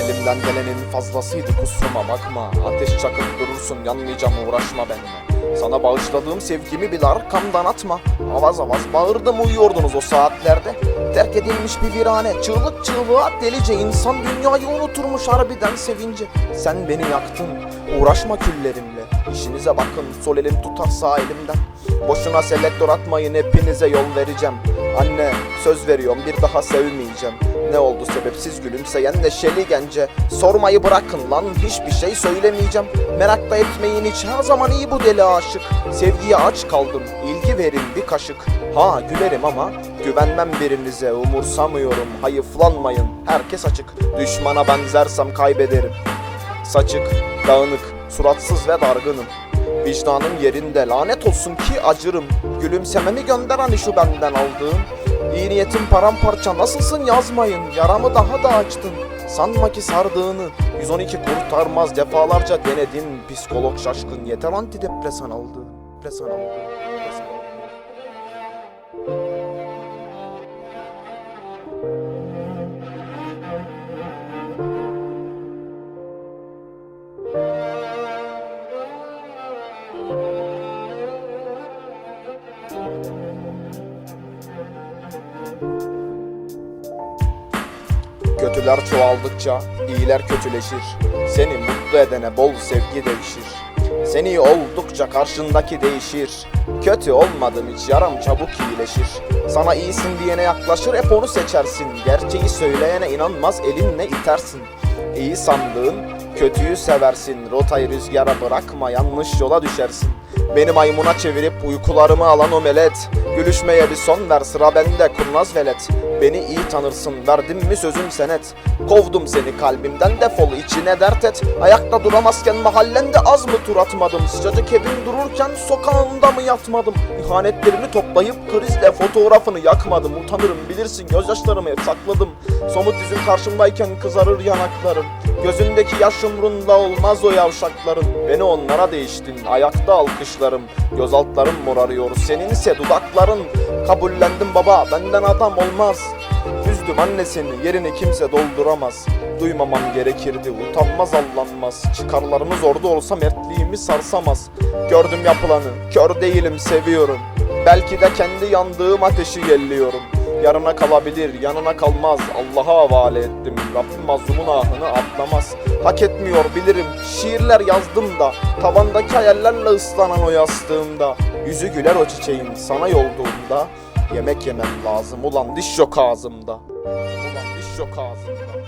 Elinden gelenin fazlasıydı kusuruma bakma. Ateş çakıp durursun yanmayacağım uğraşma benimle. Sana bağışladığım sevgimi bil arkamdan atma. Avaz avaz bağırdım uyuyordunuz o saatlerde. Terk edilmiş bir virane çığlık çığlığa delice insan dünyayı unuturmuş harbiden sevince. Sen beni yaktın uğraşma küllerimle. İşinize bakın sol elim tutar sağ elimden. Boşuna selektör atmayın hepinize yol vereceğim Anne söz veriyorum bir daha sevmeyeceğim. Ne oldu sebepsiz gülümseyen neşeli gence? Sormayı bırakın lan hiçbir şey söylemeyeceğim. Merak da etmeyin hiç her zaman iyi bu deli aşık. Sevgiye aç kaldım ilgi verin bir kaşık. Ha gülerim ama güvenmem birinize Umursamıyorum. Hayıflanmayın herkes açık. Düşmana benzersem kaybederim. Saçık, dağınık, suratsız ve dargınım Vicdanım yerinde. Lanet olsun ki acırım. Gülümsememi gönder hani şu benden aldığın. İyi niyetin paramparça. Nasılsın yazmayın. Yaramı daha da açtın. Sanma ki sardığını. 112 kurtarmaz. Defalarca denedin. Psikolog şaşkın. Yeter antidepresan aldı. Depresan aldı Kötüler çoğaldıkça iyiler kötüleşir. Seni mutlu edene bol sevgi devşir. Sen iyi oldukça karşındaki değişir. Kötü olmadım hiç yaram çabuk iyileşir. Sana iyisin diyene yaklaşır hep onu seçersin. Gerçeği söyleyene inanmaz elinle itersin. İyi sandığın kötüyü seversin. Rotayı rüzgara bırakma yanlış yola düşersin. Beni maymuna çevirip uykularımı alan o melet Gülüşmeye bir son ver sıra bende kurnaz velet. Beni iyi tanırsın verdim mi sözüm senet. Kovdum seni kalbimden defol içine dert et. Ayakta duramazken mahallende az mı tur atmadım? Sıcacık evin dururken sokağında mı yatmadım? İhanetlerini toplayıp krizle fotoğrafını yakmadım. Utanırım bilirsin gözyaşlarımı hep sakladım. Somut yüzün karşımdayken kızarır yanaklarım Gözündeki yaş umrunda olmaz o yavşakların. Beni onlara değiştin ayakta alkışlarım. Göz altlarım morarıyor seninse dudakların. Kabullendim baba benden adam olmaz. Üzdüm annesini yerini kimse dolduramaz. Duymamam gerekirdi utanmaz allanmaz. Çıkarlarımız orada olsa mertliğimi sarsamaz. Gördüm yapılanı kör değilim seviyorum. Belki de kendi yandığım ateşi yelliyorum Yarına kalabilir, yanına kalmaz. Allah'a havale ettim. Rabbim mazlumun ahını atlamaz. Hak etmiyor bilirim. Şiirler yazdım da. Tavandaki hayallerle ıslanan o yastığımda. Yüzü güler o çiçeğin sana yolduğunda. Yemek yemem lazım. Ulan diş yok ağzımda. Ulan diş yok ağzımda.